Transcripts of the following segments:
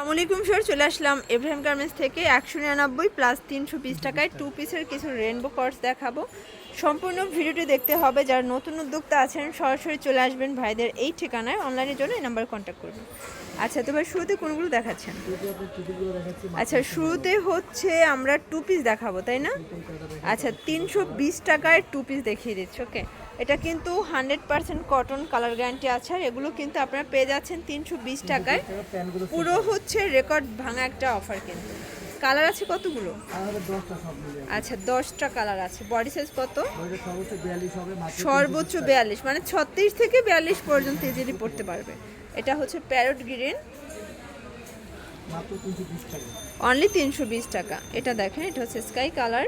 আসসালামাইকুম স্যার চলে আসলাম এব্রাহিম গার্মেন্টস থেকে একশো নিরানব্বই প্লাস তিনশো বিশ টাকায় টু পিসের কিছু রেনবো কর্স দেখাবো। সম্পূর্ণ ভিডিওটি দেখতে হবে, যারা নতুন উদ্যোক্তা আছেন, সরাসরি চলে আসবেন ভাইদের এই ঠিকানায়। অনলাইনের জন্য এই নাম্বার কন্ট্যাক্ট করবেন। আচ্ছা তো ভাই, শুরুতে কোনগুলো দেখাচ্ছেন? আচ্ছা শুরুতে হচ্ছে আমরা টু পিস দেখাবো, তাই না? আচ্ছা তিনশো বিশ টাকায় টু পিস দেখিয়ে দিচ্ছি ওকে এটা কিন্তু hundred percent cotton colour guarantee আছে আর এগুলো কিন্তু আপনারা পেয়ে যাচ্ছেন তিনশো বিশ টাকায়। পুরো হচ্ছে রেকর্ড ভাঙা একটা অফার কিন্তু। কালার আছে কতগুলো? আচ্ছা দশটা কালার আছে। বডি সাইজ কত? সর্বোচ্চ বিয়াল্লিশ মানে ছত্রিশ থেকে বিয়াল্লিশ পর্যন্ত ইজিলি পড়তে পারবে। এটা হচ্ছে প্যারট গ্রিন। অনলি তিনশো বিশ টাকা। এটা দেখেন এটা হচ্ছে স্কাই কালার।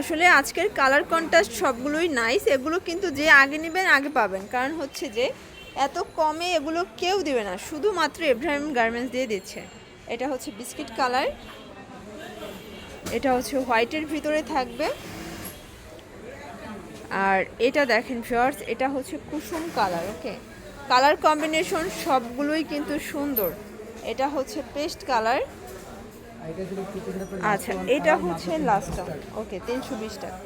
আসলে আজকের কালার কন্ট্রাস্ট সবগুলোই নাইস এগুলো কিন্তু যে আগে নেবেন, আগে পাবেন। কারণ হচ্ছে যে, এত কমে এগুলো কেউ দেবে না, শুধুমাত্র এব্রাহিম গার্মেন্টস দিয়ে দিচ্ছে। এটা হচ্ছে বিস্কিট কালার এটা হচ্ছে হোয়াইটের ভিতরে থাকবে। আর এটা দেখেন ফিয়ার্স এটা হচ্ছে কুসুম কালার ওকে কালার কম্বিনেশন সবগুলোই কিন্তু সুন্দর। এটা হচ্ছে পেস্ট কালার আর এটা ছিল ফিফটি আচ্ছা এটা হচ্ছে লাস্ট ওকে তিনশো বিশ টাকা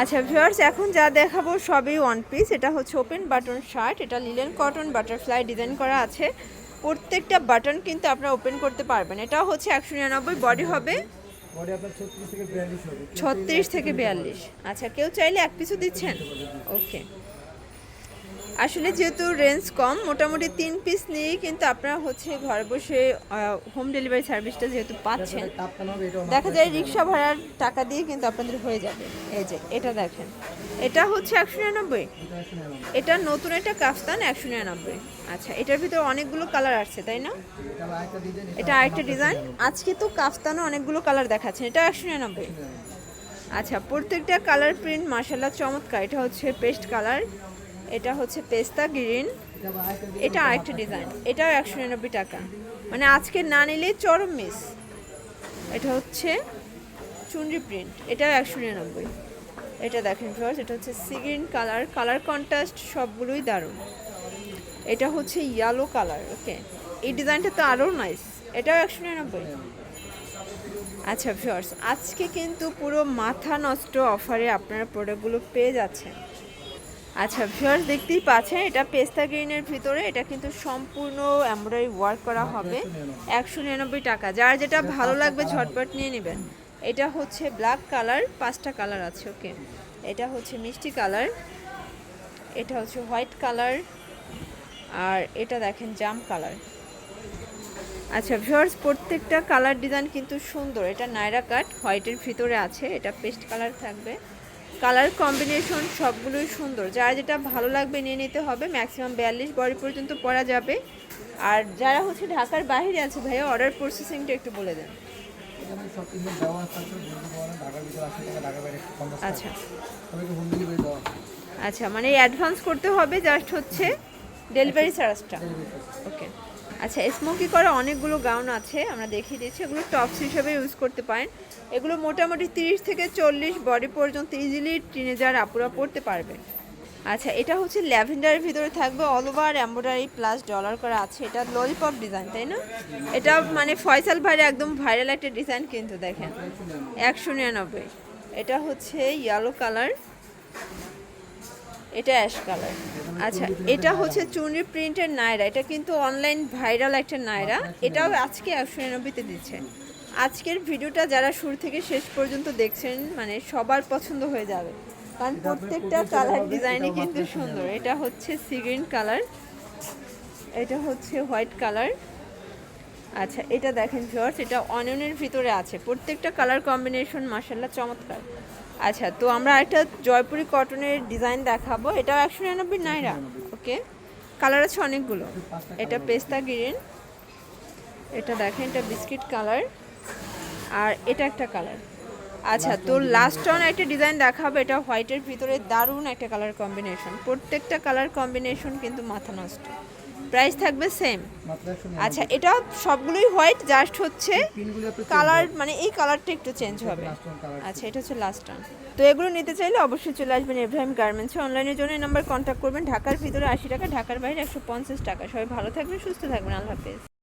আচ্ছা ভিউয়ার্স এখন যা দেখাবো সবই ওয়ান পিস এটা হচ্ছে ওপেন বাটন শার্ট এটা লিলেন কটন বাটারফ্লাই ডিজাইন করা আছে। প্রত্যেকটা বাটন কিন্তু আপনারা ওপেন করতে পারবেন। এটা হচ্ছে একশো নিরানব্বই বডি হবে ছত্রিশ থেকে বিয়াল্লিশ। আচ্ছা কেউ চাইলে এক পিসও দিচ্ছেন? ওকে আসলে যেহেতু রেঞ্জ কম, মোটামুটি তিন পিস নিয়েই কিন্তু আপনারা হচ্ছে ঘরে বসে হোম ডেলিভারি সার্ভিসটা যেহেতু পাচ্ছেন, দেখা যায় রিক্সা ভাড়ার টাকা দিয়ে কিন্তু আপনাদের হয়ে যাবে। এই যে, এটা দেখেন। এটা হচ্ছে একশো নিরানব্বই। এটা নতুন একটা কাফতান, একশো নিরানব্বই। আচ্ছা এটার ভিতরে অনেকগুলো কালার আছে তাই না? এটা আরেকটা ডিজাইন আজকে তো কাফতানও অনেকগুলো কালার দেখাচ্ছেন এটা একশো নিরানব্বই। আচ্ছা প্রত্যেকটা কালার প্রিন্ট মার্শাল্লাহ চমৎকার। এটা হচ্ছে পেস্ট কালার এটা হচ্ছে পেস্তা গ্রিন। এটা আরেকটা ডিজাইন। এটাও একশো নিরানব্বই টাকা। মানে আজকে না নিলে চরম মিস। এটা হচ্ছে চুনরি প্রিন্ট। এটাও একশো নিরানব্বই। এটা দেখেন ফ্লোর্স এটা হচ্ছে সিগ্রিন কালার। কালার কন্ট্রাস্ট সবগুলোই দারুণ। এটা হচ্ছে ইয়েলো কালার ওকে এই ডিজাইনটা তো আরও নাইস এটাও একশো নিরানব্বই। আচ্ছা ফিওর্স আজকে কিন্তু পুরো মাথা নষ্ট অফারে আপনারা প্রোডাক্টগুলো পেয়ে যাচ্ছেন। আচ্ছা ভিউয়ার্স দেখতেই পাচ্ছেন, এটা পেস্তা গ্রিনের ভিতরে, এটা কিন্তু সম্পূর্ণ এমব্রয়ডারি ওয়ার্ক করা হবে। একশো নিরানব্বই টাকা। যার যেটা ভালো লাগবে, ঝটপট নিয়ে নেবেন। এটা হচ্ছে ব্ল্যাক কালার পাঁচটা কালার আছে ওকে এটা হচ্ছে মিষ্টি কালার এটা হচ্ছে হোয়াইট কালার আর এটা দেখেন জাম কালার আচ্ছা ভিউয়ার্স প্রত্যেকটা কালার ডিজাইন কিন্তু সুন্দর। এটা নাইরা কাট হোয়াইটের ভিতরে আছে, এটা পেস্ট কালার থাকবে। কালার কম্বিনেশন সবগুলোই সুন্দর। যার যেটা ভালো লাগবে নিয়ে নিতে হবে ম্যাক্সিমাম বিয়াল্লিশ বডি পর্যন্ত পরা যাবে। আর যারা হচ্ছে ঢাকার বাইরে আছে ভাইয়া অর্ডার প্রসেসিংটা একটু বলে দেন। আচ্ছা। আচ্ছা মানে অ্যাডভান্স করতে হবে জাস্ট হচ্ছে ডেলিভারি চার্জটা ওকে আচ্ছা স্মোকি করা অনেকগুলো গাউন আছে, আমরা দেখিয়ে দিচ্ছি। এগুলো টপস হিসেবে ইউজ করতে পারেন। এগুলো মোটামুটি তিরিশ থেকে চল্লিশ বডি পর্যন্ত ইজিলি টিনেজার আপুরা পড়তে পারবে। আচ্ছা এটা হচ্ছে ল্যাভেন্ডারের ভিতরে থাকবে all over embroidery plus dollar করা আছে। এটা ললিপপ ডিজাইন তাই না? এটা মানে ফয়সাল ভাইয়ের একদম ভাইরাল একটা ডিজাইন কিন্তু দেখেন। একশো নিরানব্বই। এটা হচ্ছে ইয়েলো কালার এটা অ্যাশ কালার আচ্ছা এটা হচ্ছে চুনরি প্রিন্টের নায়রা। এটা কিন্তু অনলাইন ভাইরাল একটা নায়রা। এটাও আজকে একশো নিরানব্বইতে দিচ্ছে। আজকের ভিডিওটা যারা শুরু থেকে শেষ পর্যন্ত দেখছেন মানে সবার পছন্দ হয়ে যাবে। কারণ প্রত্যেকটা কালার ডিজাইনই কিন্তু সুন্দর। এটা হচ্ছে সিগ্রিন কালার এটা হচ্ছে হোয়াইট কালার আচ্ছা এটা দেখেন ভিউয়ার্স এটা অনিয়নের ভিতরে আছে। প্রত্যেকটা কালার কম্বিনেশন মাসাল্লাহ চমৎকার। আচ্ছা তো আমরা একটা জয়পুরি কটনের ডিজাইন দেখাবো। এটাও একশো নিরানব্বই নাইরা, ওকে? কালার আছে অনেকগুলো। এটা পেস্তা গ্রিন এটা দেখেন, এটা বিস্কিট কালার আর এটা একটা কালার আচ্ছা তো লাস্ট অন একটা ডিজাইন দেখাবো, এটা হোয়াইটের ভিতরে দারুণ একটা কালার কম্বিনেশন প্রত্যেকটা কালার কম্বিনেশন কিন্তু মাথা নষ্ট। প্রাইস থাকবে সেম আচ্ছা এটা সবগুলোই হোয়াইট জাস্ট হচ্ছে কালার মানে এই কালারটা একটু চেঞ্জ হবে। আচ্ছা এটা হচ্ছে লাস্ট টান তো এগুলো নিতে চাইলে অবশ্যই চলে আসবেন এব্রাহিম গার্মেন্টসে অনলাইনের জন্য নাম্বার কন্ট্যাক্ট করবেন। ঢাকার ভিতরে আশি টাকা ঢাকার বাইরে একশো পঞ্চাশ টাকা। সবাই ভালো থাকবেন সুস্থ থাকবেন। আল্লাহ হাফেজ।